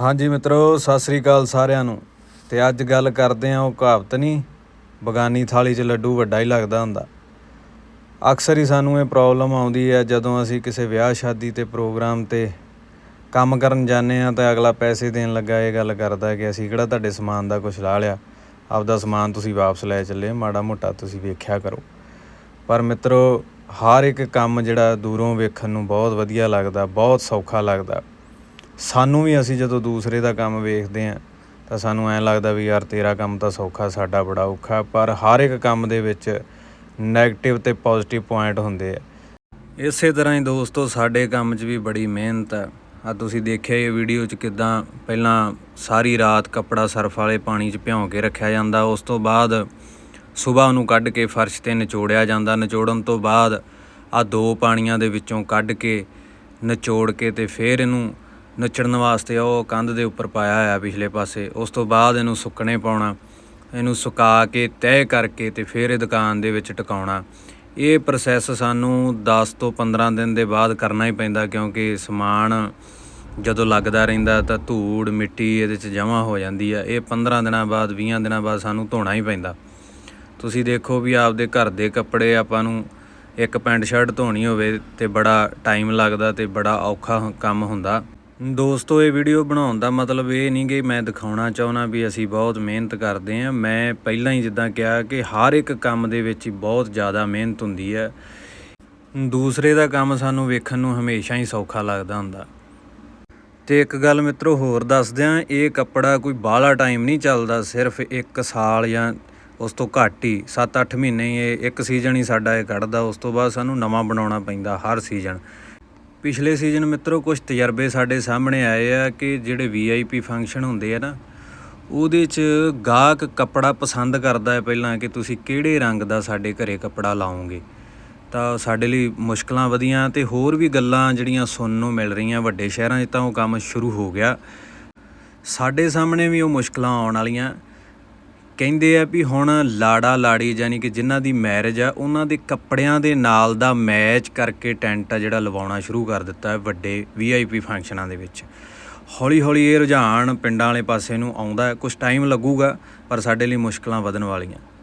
ਹਾਂਜੀ ਮਿੱਤਰੋ, ਸਤਿ ਸ੍ਰੀ ਅਕਾਲ ਸਾਰਿਆਂ ਨੂੰ। ਤੇ ਅੱਜ ਗੱਲ ਕਰਦੇ ਆਂ ਉਹ ਕਹਾਵਤ ਨਹੀਂ, ਬਗਾਨੀ ਥਾਲੀ 'ਚ ਲੱਡੂ ਵੱਡਾ ਹੀ ਲੱਗਦਾ ਹੁੰਦਾ। ਅਕਸਰ ਹੀ ਸਾਨੂੰ ਇਹ ਪ੍ਰੋਬਲਮ ਆਉਂਦੀ ਹੈ, ਜਦੋਂ ਅਸੀਂ ਕਿਸੇ ਵਿਆਹ, ਸ਼ਾਦੀ ਤੇ ਪ੍ਰੋਗਰਾਮ ਤੇ ਕੰਮ ਕਰਨ ਜਾਂਦੇ ਆ ਤਾਂ ਅਗਲਾ ਪੈਸੇ ਦੇਣ ਲੱਗਾ, ਇਹ ਗੱਲ ਕਰਦਾ ਕਿ ਅਸੀਂ ਕਿਹੜਾ ਤੁਹਾਡੇ ਸਮਾਨ ਦਾ ਕੁਝ ਲਾ ਲਿਆ। ਆਪਦਾ ਸਮਾਨ ਤੁਸੀਂ ਵਾਪਸ ਲੈ ਚੱਲੇ, ਮਾੜਾ ਮੋਟਾ ਤੁਸੀਂ ਵੇਖਿਆ ਕਰੋ। ਪਰ ਮਿੱਤਰੋ, ਹਰ ਇੱਕ ਕੰਮ ਜਿਹੜਾ ਦੂਰੋਂ ਵੇਖਣ ਨੂੰ ਬਹੁਤ ਵਧੀਆ ਲੱਗਦਾ, ਬਹੁਤ ਸੌਖਾ ਲੱਗਦਾ। ਸਾਨੂੰ ਵੀ ਅਸੀਂ ਜਦੋਂ ਦੂਸਰੇ ਦਾ ਕੰਮ ਵੇਖਦੇ ਹਾਂ, ਤਾਂ ਸਾਨੂੰ ਐਂ ਲੱਗਦਾ ਵੀ ਯਾਰ ਤੇਰਾ ਕੰਮ ਤਾਂ ਸੌਖਾ, ਸਾਡਾ ਬੜਾ ਔਖਾ, ਪਰ ਹਰ ਇੱਕ ਕੰਮ ਦੇ ਵਿੱਚ 네ਗੇਟਿਵ ਤੇ ਪੋਜ਼ਿਟਿਵ ਪੁਆਇੰਟ ਹੁੰਦੇ ਆ। ਇਸੇ ਤਰ੍ਹਾਂ ਹੀ ਦੋਸਤੋ, ਸਾਡੇ ਕੰਮ 'ਚ ਵੀ ਬੜੀ ਮਿਹਨਤ ਆ। ਆ ਤੁਸੀਂ ਦੇਖਿਆ ਇਹ ਵੀਡੀਓ 'ਚ ਕਿਦਾਂ ਪਹਿਲਾਂ ਸਾਰੀ ਰਾਤ ਕੱਪੜਾ ਸਰਫ ਵਾਲੇ ਪਾਣੀ 'ਚ ਭਿਉਂ ਕੇ ਰੱਖਿਆ ਜਾਂਦਾ, ਉਸ ਤੋਂ ਬਾਅਦ ਸਵੇਰ ਨੂੰ ਕੱਢ ਕੇ ਫਰਸ਼ ਤੇ ਨਿਚੋੜਿਆ ਜਾਂਦਾ। ਨਿਚੋੜਨ ਤੋਂ ਬਾਅਦ ਆ ਦੋ ਪਾਣੀਆਂ ਦੇ ਵਿੱਚੋਂ ਕੱਢ ਕੇ, ਨਿਚੋੜ ਕੇ ਤੇ ਫਿਰ ਇਹਨੂੰ ਨੱਚਣ ਵਾਸਤੇ ਉਹ ਕੰਧ ਦੇ ਉੱਪਰ ਪਾਇਆ ਹੋਇਆ ਪਿਛਲੇ ਪਾਸੇ। ਉਸ ਤੋਂ ਬਾਅਦ ਇਹਨੂੰ ਸੁੱਕਣੇ ਪਾਉਣਾ, ਇਹਨੂੰ ਸੁਕਾ ਕੇ ਤੈਅ ਕਰਕੇ ਤੇ ਫਿਰ ਇਹ ਦੁਕਾਨ ਦੇ ਵਿੱਚ ਟਿਕਾਉਣਾ। ਇਹ ਪ੍ਰੋਸੈਸ ਸਾਨੂੰ 10 ਤੋਂ 15 ਦਿਨ ਦੇ ਬਾਅਦ ਕਰਨਾ ਹੀ ਪੈਂਦਾ ਕਿਉਂਕਿ ਸਮਾਨ ਜਦੋਂ ਲੱਗਦਾ ਰਹਿੰਦਾ ਤਾਂ ਧੂੜ, ਮਿੱਟੀ ਇਹਦੇ 'ਚ ਜਮ੍ਹਾਂ ਹੋ ਜਾਂਦੀ ਆ। ਇਹ 15 ਦਿਨਾਂ ਬਾਅਦ 20 ਦਿਨਾਂ ਬਾਅਦ ਸਾਨੂੰ ਧੋਣਾ ਹੀ ਪੈਂਦਾ। ਤੁਸੀਂ ਦੇਖੋ ਵੀ ਆਪਦੇ ਘਰ ਦੇ ਕੱਪੜੇ ਆਪਾਂ ਨੂੰ ਇੱਕ ਪੈਂਟ ਸ਼ਰਟ ਧੋਣੀ ਹੋਵੇ ਤੇ ਬੜਾ ਟਾਈਮ ਲੱਗਦਾ ਤੇ ਬੜਾ ਔਖਾ ਕੰਮ ਹੁੰਦਾ। ਦੋਸਤੋ, ਇਹ ਵੀਡੀਓ ਬਣਾਉਣ ਦਾ ਮਤਲਬ ਇਹ ਨਹੀਂ ਕਿ ਮੈਂ ਦਿਖਾਉਣਾ ਚਾਹੁੰਦਾ ਵੀ ਅਸੀਂ ਬਹੁਤ ਮਿਹਨਤ ਕਰਦੇ ਆਂ ਮੈਂ ਪਹਿਲਾਂ ਹੀ ਜਿੱਦਾਂ ਕਿਹਾ ਕਿ ਹਰ ਇੱਕ ਕੰਮ ਦੇ ਵਿੱਚ ਬਹੁਤ ਜ਼ਿਆਦਾ ਮਿਹਨਤ ਹੁੰਦੀ ਹੈ। ਦੂਸਰੇ ਦਾ ਕੰਮ ਸਾਨੂੰ ਵੇਖਣ ਨੂੰ ਹਮੇਸ਼ਾ ਹੀ ਸੌਖਾ ਲੱਗਦਾ ਹੁੰਦਾ। ਤੇ ਇੱਕ ਗੱਲ ਮਿੱਤਰੋ, ਹੋਰ ਦੱਸਦਿਆਂ ਇਹ ਕੱਪੜਾ ਕੋਈ ਬਾਹਲਾ ਟਾਈਮ ਨਹੀਂ ਚੱਲਦਾ, ਸਿਰਫ 1 ਸਾਲ ਜਾਂ ਉਸ ਤੋਂ ਘੱਟ ਹੀ 7-8 ਮਹੀਨੇ ਹੀ ਇਹ ਇੱਕ ਸੀਜ਼ਨ ਹੀ ਸਾਡਾ ਇਹ ਕੱਢਦਾ, ਉਸ ਤੋਂ ਬਾਅਦ ਸਾਨੂੰ ਨਵਾਂ ਬਣਾਉਣਾ ਪੈਂਦਾ ਹਰ ਸੀਜ਼ਨ ਪਿਛਲੇ ਸੀਜ਼ਨ ਮਿੱਤਰੋ ਕੁਝ ਤਜਰਬੇ ਸਾਡੇ ਸਾਹਮਣੇ ਆਏ ਆ ਕਿ ਜਿਹੜੇ ਵੀਆਈਪੀ ਫੰਕਸ਼ਨ ਹੁੰਦੇ ਆ ਨਾ, ਉਹਦੇ 'ਚ ਗਾਹਕ ਕੱਪੜਾ ਪਸੰਦ ਕਰਦਾ ਹੈ ਪਹਿਲਾਂ ਕਿ ਤੁਸੀਂ ਕਿਹੜੇ ਰੰਗ ਦਾ ਸਾਡੇ ਘਰੇ ਕੱਪੜਾ ਲਾਓਗੇ। ਤਾਂ ਸਾਡੇ ਲਈ ਮੁਸ਼ਕਲਾਂ ਵਧੀਆਂ ਤੇ ਹੋਰ ਵੀ ਗੱਲਾਂ ਜਿਹੜੀਆਂ ਸੁਣਨ ਨੂੰ ਮਿਲ ਰਹੀਆਂ ਵੱਡੇ ਸ਼ਹਿਰਾਂ 'ਚ ਤਾਂ ਉਹ ਕੰਮ ਸ਼ੁਰੂ ਹੋ ਗਿਆ। ਸਾਡੇ ਸਾਹਮਣੇ ਵੀ ਉਹ ਮੁਸ਼ਕਲਾਂ ਆਉਣ ਵਾਲੀਆਂ। ਕਹਿੰਦੇ ਆ ਵੀ ਹੁਣ ਲਾੜਾ ਲਾੜੀ ਯਾਨੀ ਕਿ ਜਿਨ੍ਹਾਂ ਦੀ ਮੈਰਿਜ ਆ, ਉਹਨਾਂ ਦੇ ਕੱਪੜਿਆਂ ਦੇ ਨਾਲ ਦਾ ਮੈਚ ਕਰਕੇ ਟੈਂਟ ਆ ਜਿਹੜਾ ਲਵਾਉਣਾ ਸ਼ੁਰੂ ਕਰ ਦਿੱਤਾ ਹੈ ਵੱਡੇ ਵੀਆਈਪੀ ਫੰਕਸ਼ਨਾਂ ਦੇ ਵਿੱਚ। ਹੌਲੀ ਹੌਲੀ ਇਹ ਰੁਝਾਨ ਪਿੰਡਾਂ ਵਾਲੇ ਪਾਸੇ ਨੂੰ ਆਉਂਦਾ ਹੈ। ਕੁਝ ਟਾਈਮ ਲੱਗੂਗਾ, ਪਰ ਸਾਡੇ ਲਈ ਮੁਸ਼ਕਲਾਂ ਵਧਣ ਵਾਲੀਆਂ।